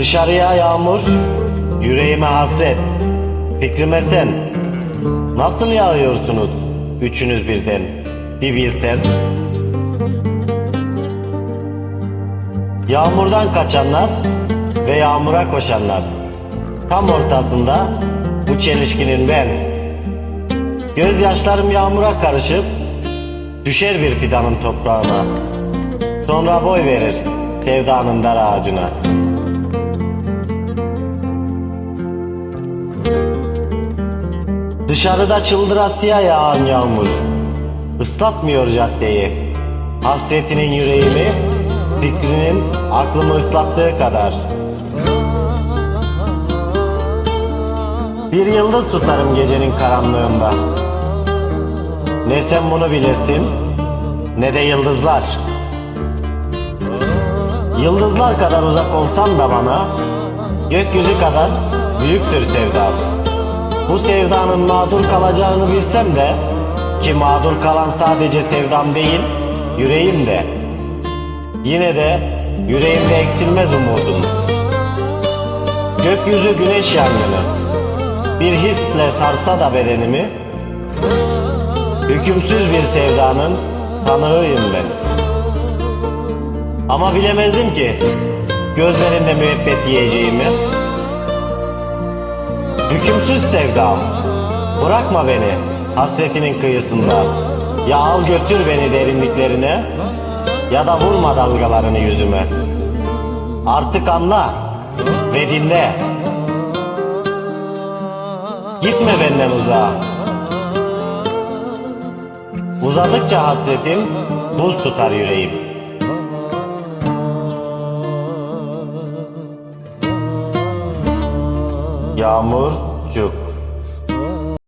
Dışarıya yağmur, yüreğime hasret. Fikrime sen. Nasıl yağıyorsunuz üçünüz birden? Bir bilsen. Yağmurdan kaçanlar ve yağmura koşanlar. Tam ortasında bu çelişkinin ben. Gözyaşlarım yağmura karışıp düşer bir fidanın toprağına. Sonra boy verir sevdanın dar ağacına. Dışarıda çıldırasıya yağan yağmur ıslatmıyor caddeyi. Hasretinin yüreğimi, fikrinin aklımı ıslattığı kadar. Bir yıldız tutarım gecenin karanlığında. Ne sen bunu bilirsin, ne de yıldızlar. Yıldızlar kadar uzak olsan da bana, gökyüzü kadar büyüktür sevdam. Bu sevdanın mağdur kalacağını bilsem de ki mağdur kalan sadece sevdam değil, yüreğim de. Yine de yüreğimde eksilmez umudum. Gökyüzü güneş yangını. Bir hisle sarsa da bedenimi, hükümsüz bir sevdanın tanığıyım ben. Ama bilemezdim ki gözlerinde müebbet yiyeceğimi. Hükümsüz sevdam, bırakma beni hasretinin kıyısında. Ya al götür beni derinliklerine, ya da vurma dalgalarını yüzüme. Artık anla ve dinle. Gitme benden uzağa. Uzadıkça hasretim buz tutar yüreğim. Yağmurcuk.